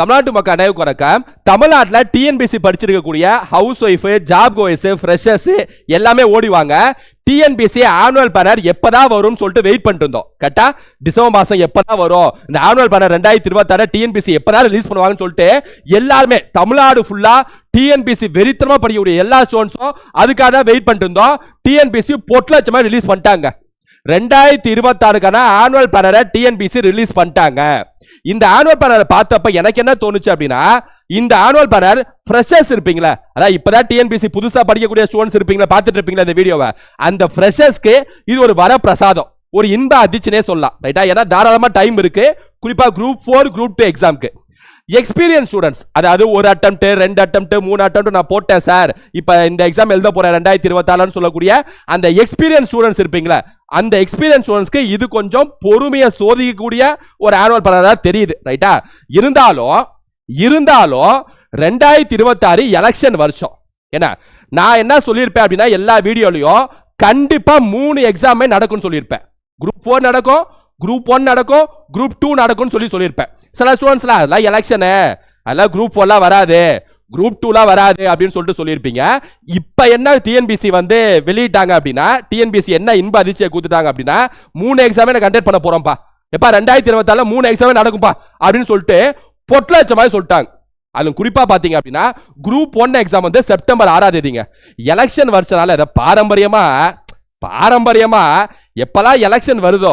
தமிழ்நாட்டு மக்கள் அனைவருக்கும் வணக்கம். தமிழ்நாட்டில் டிஎன்பிசி படிச்சிருக்கக்கூடிய ஹவுஸ் ஒய்ஃபு ஜாப் கோய்ஸு ஃப்ரெஷர்ஸு எல்லாமே ஓடிவாங்க டிஎன்பிசி ஆனுவல் பேனர் எப்பதான் வரும்னு சொல்லிட்டு வெயிட் பண்ணிட்டு இருந்தோம். கரெக்டா டிசம்பர் மாசம் எப்பதான் வரும்? இந்த ஆனுவல் பேனர் ரெண்டாயிரத்தி இருபத்தாறு டிஎன்பிசி எப்பதான் ரிலீஸ் பண்ணுவாங்கன்னு சொல்லிட்டு எல்லாருமே தமிழ்நாடு ஃபுல்லா டிஎன்பிசி வெறித்தனமா படிக்கக்கூடிய எல்லா ஸ்டூடெண்ட்ஸும் அதுக்காக தான் வெயிட் பண்ணிட்டு இருந்தோம். டிஎன்பிசி பொட்லட்சமா ரிலீஸ் பண்ணிட்டாங்க. ரெண்டாயிரத்தி இருபத்தாறுக்கான ஆனுவல் பேனரை டிஎன்பிசி ரிலீஸ் பண்ணிட்டாங்க. இந்த ஆனுவல் பேனரை பார்த்தப்ப எனக்கு என்ன தோணுச்சு அப்படின்னா இந்த ஆனுவல் பேனர் ஃப்ரெஷர்ஸ் இருப்பீங்களா அதான் இப்போதான் டிஎன்பிசி புதுசாக படிக்கக்கூடிய ஸ்டூடெண்ட்ஸ் இருப்பீங்களா பார்த்துட்டு இருப்பீங்களா இந்த வீடியோவை அந்த ஃப்ரெஷர்ஸ்க்கு இது ஒரு வர பிரசாதம் ஒரு இன்ப அதிர்ச்சினே சொல்லலாம் ரைட்டா ஏன்னா தாராளமாக டைம் இருக்கு. குறிப்பாக குரூப் ஃபோர் குரூப் டூ எக்ஸாம்க்கு எக்ஸ்பீரியன்ஸ் ஸ்டூடெண்ட்ஸ் அதாவது ஒரு அட்டம்ப்ட் ரெண்டு அட்டம்ப்ட் மூணு அட்டம்ப்ட் நான் போட்டேன் சார் இப்போ இந்த எக்ஸாம் எழுத போகிறேன் ரெண்டாயிரத்தி இருபத்தாலுன்னு சொல்லக்கூடிய அந்த எக்ஸ்பீரியன்ஸ் ஸ்டூடெண்ட்ஸ் இருப்பீங்களா அந்த எக்ஸ்பீரியன்ஸ் ஸ்டூடெண்ட்ஸ்க்கு இது கொஞ்சம் பொறுமையை சோதிக்கக்கூடிய ஒரு ஆனுவல் பலராக தெரியுது ரைட்டா இருந்தாலும் இருந்தாலும் ரெண்டாயிரத்தி இருபத்தாறு எலெக்ஷன் வருஷம். என்ன நான் என்ன சொல்லியிருப்பேன் அப்படின்னா எல்லா வீடியோலையும் கண்டிப்பாக மூணு எக்ஸாமே நடக்கும்னு சொல்லியிருப்பேன். குரூப் ஃபோர் நடக்கும் குரூப் ஒன் நடக்கும் குரூப் டூ நடக்கும்னு சொல்லி சொல்லியிருப்பேன். சில ஸ்டூடெண்ட்ஸ்லாம் அதெல்லாம் எலெக்ஷனு அதெல்லாம் குரூப் ஒன்லாம் வராது. குரூப் டூலாம் வராது அப்படின்னு சொல்லிட்டு சொல்லியிருப்பீங்க. இப்போ என்ன டிஎன்பிசி வந்து வெளியிட்டாங்க அப்படின்னா டிஎன்பிசி என்ன இன்ப அதிர்ச்சியை கொடுத்துட்டாங்க அப்படின்னா மூணு எக்ஸாமே நான் கண்டக்ட் பண்ண போகிறோம்ப்பா எப்பா ரெண்டாயிரத்தி இருபத்தால மூணு எக்ஸாமே நடக்கும்பா அப்படின்னு சொல்லிட்டு பொட்டில் வச்ச மாதிரி சொல்லிட்டாங்க. அது குறிப்பாக பார்த்தீங்க அப்படின்னா குரூப் ஒன் எக்ஸாம் வந்து செப்டம்பர் ஆறாம் தேதிங்க. எலெக்ஷன் வருஷனால இதை பாரம்பரியமாக பாரம்பரியமா எப்பெல்லாம் எலெக்ஷன் வருதோ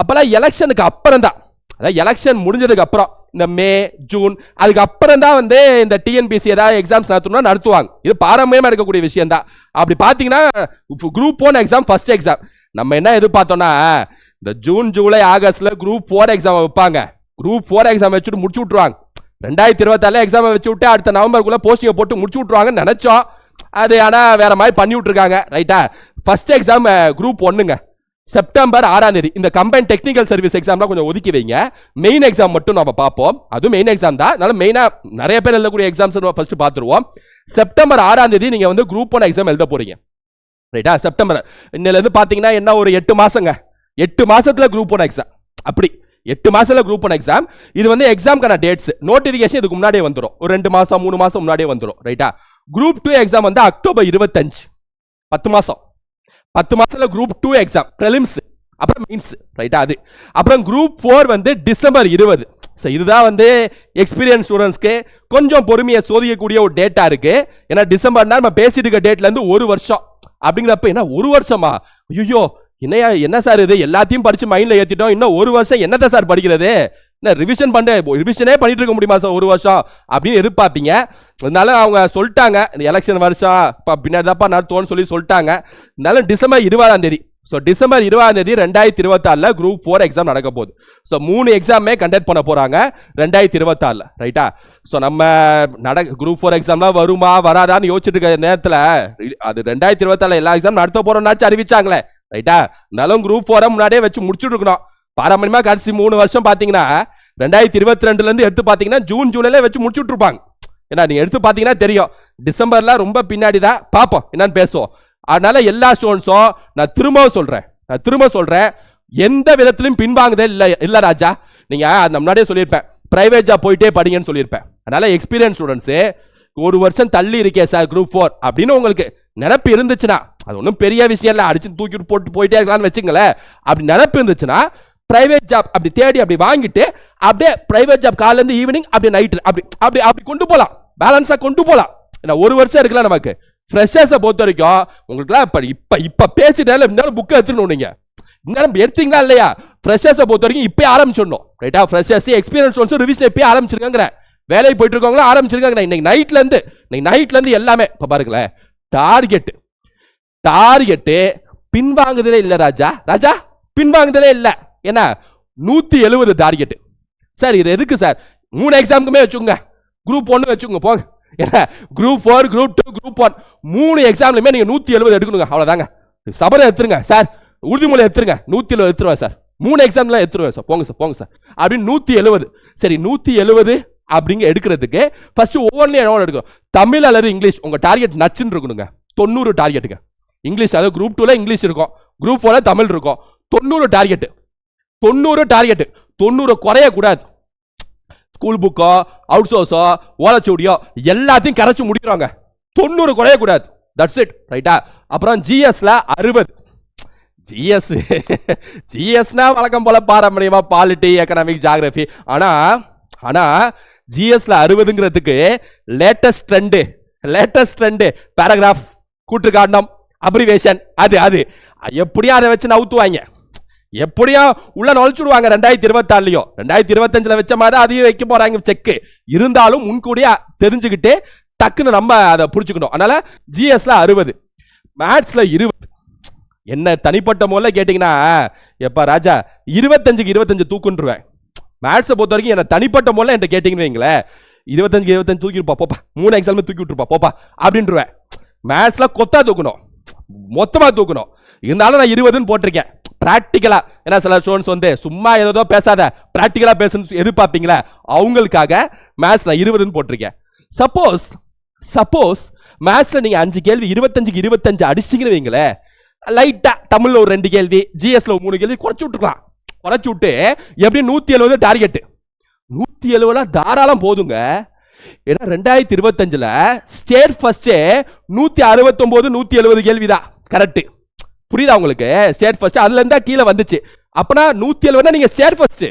அப்பெல்லாம் எலெக்ஷனுக்கு அப்புறம் தான் அதாவது எலெக்ஷன் முடிஞ்சதுக்கு அப்புறம் இந்த மே ஜூன் அதுக்கு அப்புறம் தான் வந்து இந்த டிஎன்பிசி ஏதாவது எக்ஸாம்ஸ் நடத்தணும்னா நடத்துவாங்க. இது பாரம்பரியமாக இருக்கக்கூடிய விஷயம் தான் அப்படி பார்த்தீங்கன்னா group one exam first exam நம்ம என்ன எதிர்பார்த்தோம்னா இந்த ஜூன் ஜூலை ஆகஸ்ட்ல குரூப் ஃபோர் எக்ஸாம் வைப்பாங்க. குரூப் ஃபோர் எக்ஸாம் வச்சுட்டு முடிச்சு விட்ருவாங்க ரெண்டாயிரத்தி இருபத்தாலே எக்ஸாம் வச்சு விட்டு அடுத்த நவம்பருக்குள்ளே போஸ்டிங்கை போட்டு முடிச்சு விட்ருவாங்கன்னு நினச்சோம். அது ஆனால் வேற மாதிரி பண்ணி விட்ருக்காங்க ரைட்டா ஃபர்ஸ்ட் எக்ஸாம் குரூப் ஒன்றுங்க செப்டம்பர் ஆறாம் தேதி. இந்த கம்பைன் டெக்னிக்கல் சர்வீஸ் எக்ஸாம்லாம் கொஞ்சம் ஒதுக்கி வைங்க. மெயின் எக்ஸாம் மட்டும் நம்ம பார்ப்போம். அதுவும் மெயின் எக்ஸாம் தான். அதனால மெயினாக நிறைய பேர் எழுதக்கூடிய எக்ஸாம்ஸ் ஃபர்ஸ்ட் பார்த்துருவோம். செப்டம்பர் ஆறாம் தேதி நீங்கள் வந்து குரூப் ஒன் எக்ஸாம் எழுத போறீங்க. ரைட்டா செப்டம்பர் இன்னிலேருந்து பார்த்தீங்கன்னா என்ன ஒரு எட்டு மாசங்க. எட்டு மாசத்துல குரூப் ஒன் எக்ஸாம் அப்படி. எட்டு மாசத்துல குரூப் ஒன் எக்ஸாம் இது வந்து எக்ஸாம்க்கான டேட்ஸ் நோட்டிஃபிகேஷன் இதுக்கு முன்னாடியே வந்துடும் ஒரு ரெண்டு மாசம் மூணு மாசம் முன்னாடியே வந்துடும் ரைட்டா குரூப் டூ எக்ஸாம் வந்து அக்டோபர் இருபத்தஞ்சு. பத்து மாசம். பத்து மாசத்துல குரூப் டூ எக்ஸாம் ப்ரெலிம்ஸ் அப்புறம் மீன்ஸ் ரைட்டா அது. அப்புறம் குரூப் ஃபோர் வந்து டிசம்பர் இருபது. ஸோ இதுதான் வந்து எக்ஸ்பீரியன்ஸ் ஸ்டூடெண்ட்ஸ்க்கு கொஞ்சம் பொறுமையை சோதிக்கக்கூடிய ஒரு டேட்டா இருக்கு. ஏன்னா டிசம்பர்னா நம்ம பேசிட்டு இருக்க டேட்லேருந்து ஒரு வருஷம். அப்படிங்கிறப்ப என்ன ஒரு வருஷமா? ஐயோ என்னையா என்ன சார் இது? எல்லாத்தையும் படித்து மைண்டில் ஏற்றிட்டோம் இன்னும் ஒரு வருஷம் என்னத்தை சார் படிக்கிறது? என்ன ரிவிஷன் பண்ண ரிவிஷனே பண்ணிட்டு இருக்க முடியுமா சார் ஒரு வருஷம்? அப்படின்னு எதிர்பார்ப்பீங்க அதனால அவங்க சொல்லிட்டாங்க. இந்த எலெக்ஷன் வருஷம் இப்போ பின்னாடி தான்ப்பா நடத்துவோம்னு சொல்லி சொல்லிட்டாங்க. இருந்தாலும் டிசம்பர் இருபதாம் தேதி. ஸோ டிசம்பர் இருபதாம் தேதி ரெண்டாயிரத்தி இருபத்தாறில் குரூப் ஃபோர் எக்ஸாம் நடக்க போகுது. ஸோ மூணு எக்ஸாமே கண்டக்ட் பண்ண போகிறாங்க ரெண்டாயிரத்தி இருபத்தாறில். ரைட்டா ஸோ நம்ம நட குரூப் ஃபோர் எக்ஸாம்லாம் வருமா வராதான்னு யோசிச்சுட்டு இருக்க நேரத்தில் அது ரெண்டாயிரத்தி இருபத்தாறில் எல்லா எக்ஸாம் நடத்த போகிறோம்னாச்சும் அறிவிச்சாங்களே. ரைட்டா இருந்தாலும் குரூப் ஃபோரை முன்னாடியே வச்சு முடிச்சுட்டு இருக்கணும் பாரம்பரியமாக கடைசி மூணு வருஷம் பார்த்தீங்கன்னா ரெண்டாயிரத்தி இருபத்தி ரெண்டுலேருந்து எடுத்து பார்த்தீங்கன்னா ஜூன் ஜூலைல வச்சு முடிச்சுட்டு இருப்பாங்க ஏன்னா நீங்கள் எடுத்து பார்த்தீங்கன்னா தெரியும். டிசம்பரில் ரொம்ப பின்னாடி தான் பார்ப்போம் என்னன்னு பேசுவோம். அதனால எல்லா ஸ்டூடெண்ட்ஸும் நான் திரும்பவும் சொல்கிறேன் நான் திரும்ப சொல்கிறேன் எந்த விதத்திலும் பின்வாங்குதே இல்லை இல்லை ராஜா. நீங்கள் அந்த முன்னாடியே சொல்லியிருப்பேன். ப்ரைவேட் ஜாப் போயிட்டே படிங்கன்னு சொல்லியிருப்பேன். அதனால எக்ஸ்பீரியன்ஸ் ஸ்டூடெண்ட்ஸு ஒரு வருஷம் தள்ளி இருக்கே சார் குரூப் ஃபோர் அப்படின்னு உங்களுக்கு நினப்பு இருந்துச்சுன்னா அது ஒன்றும் பெரிய விஷயம் இல்லை. அடிச்சு தூக்கிட்டு போட்டு போயிட்டே இருக்கலாம்னு வச்சுங்களேன் அப்படி நினப்பு இருந்துச்சுன்னா பிரைவேட் ஜாப் அப்படி தேடி அப்படி வாங்கிட்டு அப்படியே பிரைவேட் ஜாப் காலேருந்து ஈவினிங் அப்படியே நைட்டு அப்படி அப்படி அப்படி கொண்டு போகலாம் பேலன்ஸாக கொண்டு போகலாம் ஏன்னா ஒரு வருஷம் இருக்கலாம் நமக்கு. ஃப்ரெஷர்ஸை பொறுத்த வரைக்கும் உங்களுக்குலாம் இப்போ இப்போ இப்போ பேசிட்டால இருந்தாலும் புக்கை எடுத்துடணும் நீங்கள் இன்னும் எடுத்தீங்களா இல்லையா? ஃப்ரெஷர்ஸை பொறுத்த வரைக்கும் இப்போ ஆரம்பிச்சிடணும். ரைட்டா ஃப்ரெஷர்ஸ் எக்ஸ்பீரியன்ஸ் ஒன்ஸ் ரிவிஷன் இப்போ ஆரம்பிச்சிருக்காங்கிறேன் வேலைக்கு போயிட்டு இருக்கவங்களும் ஆரம்பிச்சிருக்காங்க இன்னைக்கு நைட்லேருந்து இன்னைக்கு நைட்லேருந்து எல்லாமே இப்போ பாருங்களேன் டார்கெட் டார்கெட்டு பின்வாங்குதலே இல்லை ராஜா. ராஜா பின்வாங்குதலே இல்லை. என்ன நூற்றி எழுபது டார்கெட்டு சார் இது எதுக்கு சார்? மூணு எக்ஸாமுக்குமே வச்சுக்கோங்க. குரூப் ஒன்று வச்சுக்கோங்க போங்க. ஏன்னா group four group two group one மூணு எக்ஸாம்லையுமே நீங்கள் நூற்றி எழுபது எடுக்கணுங்க. அவ்வளோதாங்க சபரை எடுத்துருங்க சார். உறுதிமொழி எடுத்துருங்க. நூற்றி எழுபது எடுத்துருவேன் சார். மூணு எக்ஸாம்லாம் எடுத்துருவேன் சார். போங்க சார் போங்க சார். அப்படின்னு நூற்றி எழுபது சரி நூற்றி எழுபது அப்படிங்க எடுக்கிறதுக்கு ஃபஸ்ட்டு ஒவ்வொன்றையும் எவ்வளோ எடுக்கணும் தமிழ் அல்லது இங்கிலீஷ். உங்கள் டார்கெட் நச்சுன்னு இருக்கணுங்க. தொண்ணூறு டார்கெட்டுங்க இங்கிலீஷ் அதாவது குரூப் டூவில் இங்கிலீஷ் இருக்கும். குரூப் ஃபோரில் தமிழ் இருக்கும். தொண்ணூறு டார்கெட்டு தொண்ணூறு டார்கெட்டு தொண்ணூறு குறையக்கூடாது ஸ்கூல் புக்கோ அவுட் சோர்ஸோ ஓலச்சூடியோ எல்லாத்தையும் கரைச்சி முடிக்கிறாங்க. தொண்ணூறு குறையக்கூடாது தட்ஸ் இட் ரைட்டா அப்புறம் ஜிஎஸ்ல அறுபது. ஜிஎஸ் ஜிஎஸ்னா வழக்கம் போல பாரம்பரியமாக பாலிட்டி எக்கனாமிக் ஜாகிரபி ஆனால் ஆனால் ஜிஎஸ்ல அறுபதுங்கிறதுக்கு latest trend latest trend paragraph கூட்டு காண்டம் அப்ரிவேஷன் அது அது. எப்படியும் அதை வச்சு நவுத்துவாங்க. எப்படியோ உள்ள நுழைச்சுடுவாங்க ரெண்டாயிரத்தி இருபத்தாறுலயும் ரெண்டாயிரத்தி இருபத்தஞ்சுல வச்ச மாதிரி அதையும் வைக்க போறாங்க செக்கு இருந்தாலும் முன்கூடியே தெரிஞ்சுக்கிட்டு டக்குன்னு நம்ம அதை பிடிச்சிக்கணும். அதனால ஜிஎஸ்ல அறுபது மேத்ஸ்ல இருபது. என்ன தனிப்பட்ட முறையில் கேட்டிங்கன்னா எப்பா ராஜா இருபத்தஞ்சுக்கு இருபத்தஞ்சு தூக்குன்றுவேன். மேத்ஸை பொறுத்த வரைக்கும் என்ன தனிப்பட்ட முறையில் என்கிட்ட கேட்டிங்கன்னு வைங்களேன். இருபத்தஞ்சு இருபத்தஞ்சு தூக்கிருப்பா போப்பா. மூணு எக்ஸாமே தூக்கி விட்டுருப்பா போப்பா. அப்படின்ட்டுருவேன் மேத்ஸில் கொத்தா தூக்கணும். மொத்தமாக தூக்கணும். இருந்தாலும் நான் இருபதுன்னு போட்டிருக்கேன். ப்ராக்டிக்கலாக ஏன்னா சில ஸ்டூடெண்ட்ஸ் வந்து சும்மா ஏதோ பேசாத ப்ராக்டிக்கலாக பேசணும்னு எதிர்பார்ப்பீங்களா அவங்களுக்காக மேத்ஸ் நான் இருபதுன்னு போட்டிருக்கேன். சப்போஸ் சப்போஸ் மேத்ஸில் நீங்கள் அஞ்சு கேள்வி இருபத்தஞ்சுக்கு இருபத்தஞ்சு அடிச்சிங்கன்னு வைங்களேன் லைட்டாக தமிழில் ஒரு ரெண்டு கேள்வி ஜிஎஸ்ல ஒரு மூணு கேள்வி குறைச்சி விட்டுக்கலாம். குறைச்சி விட்டு எப்படி நூற்றி எழுபது டார்கெட்டு நூற்றி எழுபதுலாம் தாராளம் போதுங்க. ஏன்னா ரெண்டாயிரத்தி இருபத்தஞ்சுல ஸ்டேட் ஃபஸ்ட்டே நூத்தி அறுபத்தொம்போது நூத்தி எழுபது கேள்விதான். கரெக்ட் புரியுதா உங்களுக்கு? ஸ்டேட் ஃபஸ்ட்டு அதுல இருந்தா கீழே வந்துச்சு. அப்பனா நூத்தி எழுபதுனா நீங்க ஸ்டேட் ஃபஸ்ட்டு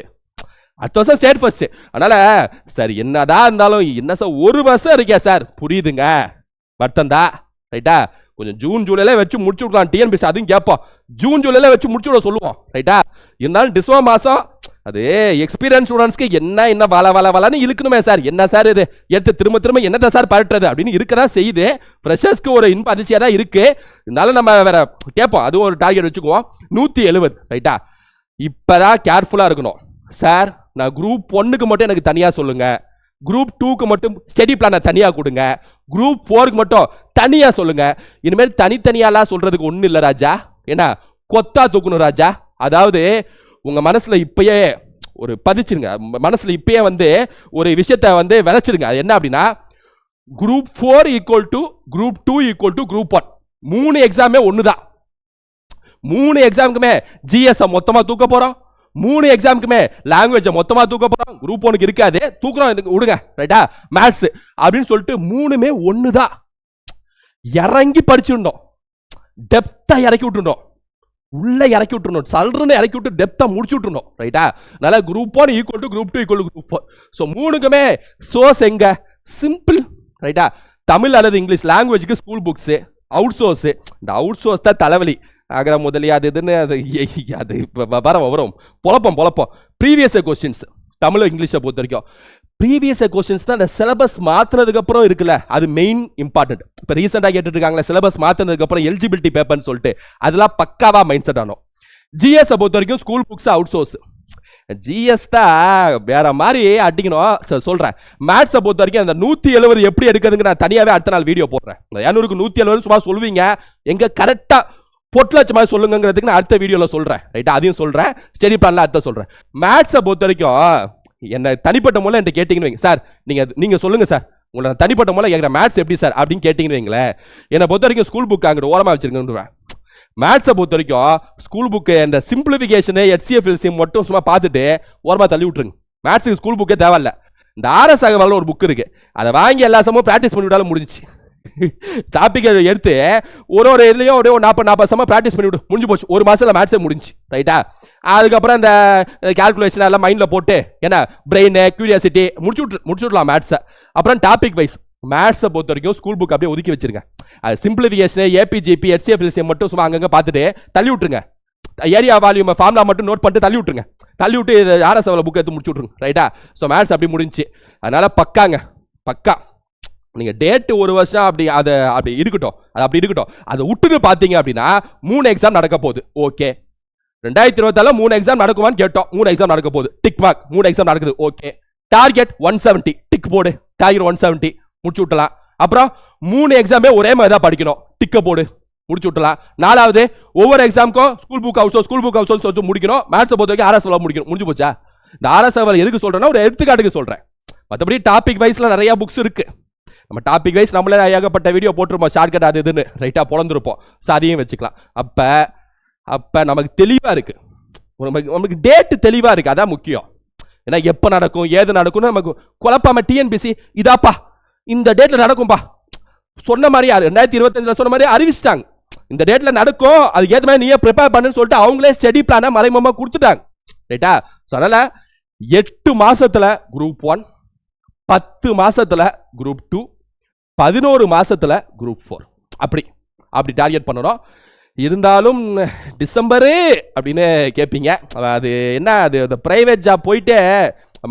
அடுத்த வருஷம் ஸ்டேட் ஃபஸ்ட்டு அதனால சார் என்னதான் இருந்தாலும் என்ன சார் ஒரு வருஷம் இருக்கே சார். புரியுதுங்க. வருத்தந்தா ரைட்டா? கொஞ்சம் ஜூன் ஜூலைல வச்சு முடிச்சு விடலாம். டிஎன்பிசி அதுவும் கேட்போம். ஜூன் ஜூலைல வச்சு முடிச்சு விட சொல்லுவோம். ரைட்டா? இருந்தாலும் டிசம்பர் மாசம் அது எக்ஸ்பீரியன்ஸ் ஸ்டூடெண்ட்ஸ்க்கு என்ன என்ன வள வள வளன்னு இழுக்கணுமே சார் என்ன சார் இது? எடுத்து திரும்ப திரும்ப என்னத்தை சார் பரட்டுறது அப்படின்னு இருக்கதான் செய்யுது. ஃப்ரெஷர்ஸ்க்கு ஒரு இன்ப அதிர்ச்சியாக தான் இருக்கு. இருந்தாலும் நம்ம வேற கேட்போம். அதுவும் ஒரு டார்கெட் வச்சுக்குவோம். நூற்றி எழுபது ரைட்டா இப்போதான் கேர்ஃபுல்லாக இருக்கணும். சார் நான் குரூப் ஒன்னுக்கு மட்டும் எனக்கு தனியாக சொல்லுங்கள் குரூப் டூக்கு மட்டும் ஸ்டடி பிளானை தனியாக கொடுங்க. குரூப் ஃபோருக்கு மட்டும் தனியாக சொல்லுங்கள் இனிமேல் தனித்தனியாலாம் சொல்கிறதுக்கு ஒன்றும் இல்லை ராஜா. ஏன்னா கொத்தா தூக்கணும் ராஜா. அதாவது உங்கள் மனசில் இப்பயே ஒரு பதிச்சிருங்க. மனசில் இப்பயே வந்து ஒரு விஷயத்த வந்து விதைச்சிருங்க. அது என்ன அப்படின்னா group four equal to group two equal to group one மூணு எக்ஸாமே ஒன்று தான் மூணு எக்ஸாமுக்குமே ஜிஎஸ்எம் மொத்தமாக தூக்க போகிறோம் மூணு எக்ஸாமுக்குமே லாங்குவேஜை மொத்தமாக தூக்க போகிறோம் குரூப் ஒனுக்கு இருக்காது. தூக்குறோம். எனக்கு விடுங்க. ரைட்டா மேத்ஸ் அப்படின்னு சொல்லிட்டு மூணுமே ஒன்று தான் இறங்கி படிச்சிருந்தோம். டெப்த்தாக இறக்கி விட்டுருந்தோம். உள்ள இறக்கி விட்டுருணும் சல்றன்னு இறக்கி விட்டு டெப்தா முடிச்சு விட்டுருணும் ரைட்டா அதனால group one equal to group two equal to group four so மூணுக்குமே source எங்க? சிம்பிள் ரைட்டா தமிழ் அல்லது இங்கிலீஷ். லாங்குவேஜுக்கு ஸ்கூல் புக்ஸு அவுட் சோர்ஸு இந்த அவுட் சோர்ஸ் தான் தலைவலி. ஆகிற முதலி அது இதுன்னு அது அது வர வரும். பொழப்பம் பொழப்பம். ப்ரீவியஸ் கொஸ்டின்ஸ் தமிழ் இங்கிலீஷை பொறுத்த வரைக்கும் ப்ரீவியஸ் கொஸ்டின்ஸ் தான் அந்த சிலபஸ் மாற்றுறதுக்கு அப்புறம் இருக்குல்ல அது மெயின் இம்பார்ட்டன்ட் இப்போ ரீசெண்டாக கேட்டுருக்காங்களே சிலபஸ் மாற்றினதுக்கு அப்புறம் எலிஜிபிலிட்டி பேப்பர்னு சொல்லிட்டு அதெல்லாம் பக்காவாக மைண்ட் செட் ஆனோம் ஜிஎஸ் பொறுத்த வரைக்கும் school books out source GS தான் வேற மாதிரி அடிக்கணும். சொல்கிறேன் மேத்ஸை பொறுத்த வரைக்கும் அந்த நூற்றி எழுபது எப்படி எடுக்கிறதுங்க நான் தனியாகவே அடுத்த நாள் வீடியோ போடுறேன். இரநூறுக்கு நூற்றி எழுபது சும்மா சொல்லுவீங்க. எங்கே கரெக்டாக பொட்டில் வச்ச மாதிரி சொல்லுங்கிறதுக்கு நான் அடுத்த வீடியோவில் சொல்கிறேன் ரைட்டா அதையும் சொல்கிறேன் ஸ்டடி பிளான்லாம் அடுத்த சொல்கிறேன் மேத்ஸை பொறுத்த வரைக்கும் என்ன தனிப்பட்ட மூலம் என்கிட்ட கேட்டிங்கன்னு வைங்க. சார் நீங்கள் நீங்கள் சொல்லுங்கள் சார். உங்களை நான் தனிப்பட்ட மூலம் கேட்குற மேத்ஸ் எப்படி சார் அப்படின்னு கேட்டிங்கன்னு வைங்களேன். என்னை பொறுத்த வரைக்கும் ஸ்கூல் புக் அங்கிட்டு ஓரமாக வச்சிருக்கேன் மேத்ஸை பொறுத்த வரைக்கும் ஸ்கூல் புக்கு இந்த சிம்பிளிஃபிகேஷனு ஹெச்சிஎஃப்எல்சிஎம் மட்டும் சும்மா பார்த்துட்டு ஓரமாக தள்ளி விட்டுருங்க. மேத்ஸுக்கு ஸ்கூல் புக்கே தேவையில்ல. இந்த ஆர்எஸ் அகவால்னு ஒரு புக் இருக்குது அதை வாங்கி எல்லா சமமும் ப்ராக்டிஸ் பண்ணி விட்டாலும் முடிஞ்சிச்சு. டாப்பிக்கை எடுத்து ஒரு ஒரு இதுலையும் அப்படியே ஒரு நாற்பது நாற்பது சமம் ப்ராக்டிஸ் பண்ணி விடு. முடிஞ்சு போச்சு. ஒரு மாதத்தில் மேட்ஸே முடிஞ்சு. ரைட்டா அதுக்கப்புறம் இந்த கால்குலேஷன் எல்லாம் மைண்டில் போட்டு என்ன பிரெயின் க்யூரியாசிட்டி முடிச்சு விட்டு முடிச்சு விடலாம் மேட்ஸை அப்புறம் டாபிக் வைஸ் மேட்ஸை பொறுத்த வரைக்கும் ஸ்கூல் புக் அப்படியே ஒதுக்கி வச்சிருங்க. அது சிம்பிளிஃபிகேஷன் ஏபிஜிபி ஹெச்சிஎஃப்எல்சிஎம் மட்டும் சும்மா அங்கங்கே பார்த்துட்டு தள்ளி விட்டுருங்க. ஏரியா வால்யூம் ஃபார்முலா மட்டும் நோட் பண்ணிட்டு தள்ளி விட்டுருங்க. தள்ளி விட்டு ஆர்எஸ் புக் எடுத்து முடிச்சு விட்ருங்க ரைட்டா ஸோ மேட்ஸ் அப்படி முடிஞ்சுச்சு அதனால் பக்காங்க. பக்கா. நீங்கள் டேட்டு ஒரு வருஷம் அப்படி அதை அப்படி இருக்கட்டும். அது அப்படி இருக்கட்டும். அதை விட்டுட்டு பார்த்தீங்க அப்படின்னா மூணு எக்ஸாம் நடக்க போகுது. ஓகே ரெண்டாயிரத்தி இருபத்தால மூணு எக்ஸாம் நடக்குமான்னு கேட்டோம். மூணு எக்ஸாம் நடக்க போகுது. டிக் மார்க் மூணு எக்ஸாம் நடக்குது. Okay target one seventy tick போடு. டார்கெட் ஒன் செவன்ட்டி முடிச்சு விட்டலாம் அப்புறம் மூணு எக்ஸாமே ஒரே மாதிரி தான் படிக்கணும் டிக்க போடு. முடிச்சு விட்டலாம் நாலாவது ஒவ்வொரு எக்ஸாமுக்கும் ஸ்கூல் புக் ஹவுஸோ ஸ்கூல் புக் ஹவுஸோ சொல்லிட்டு முடிக்கணும். மேத்ஸை பொறுத்த வரைக்கும் ஆர்எஸ் முடிக்கணும். முடிஞ்சு போச்சா? இந்த ஆர்எஸ் எதுக்கு சொல்கிறேன்னா ஒரு எடுத்துக்காட்டுக்கு சொல்கிறேன் மற்றபடி டாபிக் வைஸில் நிறையா புக்ஸ் இருக்குது நம்ம டாபிக் வைஸ் நம்மளே ஏகப்பட்ட வீடியோ போட்டிருப்போம். ஷார்ட்கட் அது இதுன்னு. ரைட்டாக பிறந்திருப்போம் ஸோ அதையும் வச்சுக்கலாம். அப்போ அப்போ நமக்கு தெளிவாக இருக்கு. நமக்கு நமக்கு டேட்டு தெளிவாக இருக்கு. அதான் முக்கியம். ஏன்னா எப்போ நடக்கும் ஏது நடக்கும்னு நமக்கு குழப்பாம டிஎன்பிசி இதாப்பா இந்த டேட்டில் நடக்கும்பா. சொன்ன மாதிரி ரெண்டாயிரத்தி இருபத்தஞ்சில் சொன்ன மாதிரி அறிவிச்சிட்டாங்க. இந்த டேட்டில் நடக்கும் அதுக்கு ஏற்ற மாதிரி நீயே ப்ரிப்பேர் பண்ணுன்னு சொல்லிட்டு அவங்களே ஸ்டடி பிளானை மறைமுகமாக கொடுத்துட்டாங்க. ரைட்டா ஸோ எட்டு மாசத்துல குரூப் ஒன் பத்து மாசத்துல குரூப் டூ பதினோரு மாதத்தில் குரூப் ஃபோர் அப்படி அப்படி டார்கெட் பண்ணணும். இருந்தாலும் டிசம்பரு அப்படின்னு கேட்பீங்க அது என்ன அது இந்த ப்ரைவேட் ஜாப் போயிட்டு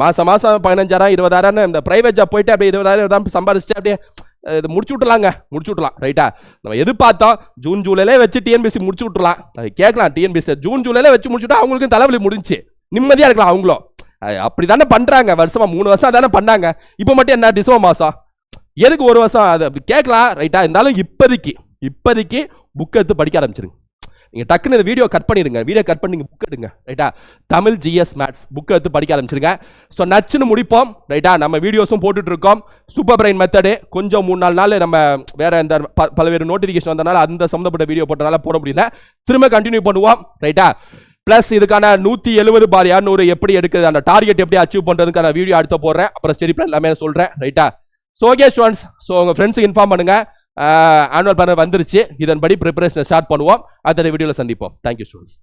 மாதம் மாதம் பதினஞ்சாயிரம் இருபதாயிரம்னு இந்த ப்ரைவேட் ஜாப் போயிட்டு அப்படியே இருபதாயிரம் இருபதாயிரம் சம்பாரிச்சுட்டு அப்படியே இது முடிச்சு விட்டுலாங்க. முடிச்சு விட்டுலாம் ரைட்டா நம்ம எதிர்பார்த்தோம் ஜூன் ஜூலையிலே வச்சு டிஎன்பிசி முடிச்சு விட்டுலாம். அது கேட்கலாம் டிஎன்பிசி ஜூன் ஜூலையிலே வச்சு முடிச்சுட்டா அவங்களுக்கும் தலைவலி முடிஞ்சு. நிம்மதியாக இருக்கலாம் அவங்களும். அப்படி தானே பண்ணுறாங்க வருஷமாக மூணு வருஷம் தானே பண்ணாங்க. இப்போ மட்டும் என்ன டிசம்பர் மாதம் எனக்கு ஒரு வருஷம் அது அப்படி கேட்கலாம் ரைட்டா இருந்தாலும் இப்போதைக்கு இப்போதைக்கு புக் எடுத்து படிக்க ஆரம்பிச்சிருங்க. நீங்கள் டக்குன்னு இந்த வீடியோ கட் பண்ணிடுங்க. வீடியோ கட் பண்ணி புக் எடுங்க. ரைட்டா தமிழ் ஜிஎஸ் மேட்ஸ் புக் எடுத்து படிக்க ஆரம்பிச்சிருங்க. ஸோ நச்சுன்னு முடிப்போம். ரைட்டா நம்ம வீடியோஸும் போட்டுட்ருக்கோம் சூப்பர் பிரைன் மெத்தடு கொஞ்சம் மூணு நாலு நாள் நம்ம வேறு இந்த ப- பல்வேறு நோட்டிஃபிகேஷன் வந்தனால அந்த சம்மந்தப்பட்ட வீடியோ போட்டனால போட முடியல. திரும்ப கண்டினியூ பண்ணுவோம். ரைட்டா ப்ளஸ் இதுக்கான நூற்றி எழுபது பார் இரநூறு எப்படி எடுக்குது? அந்த டார்கெட் எப்படி அச்சீவ் பண்ணுறதுக்கான வீடியோ அடுத்த போடுறேன். அப்புறம் ஸ்டெடி பிளான் எல்லாமே சொல்கிறேன் ரைட்டா சோகேஷ் ஓகே ஸ்டூடெண்ட்ஸ் ஸோ உங்கள் ஃப்ரெண்ட்ஸுக்கு இன்ஃபார்ம் பண்ணுங்க ஆனுவல் பேனர் வந்துருச்சு. இதன்படி ப்ரிப்பரேஷனை ஸ்டார்ட் பண்ணுவோம். அடுத்த வீடியோவில் சந்திப்போம். Thank you students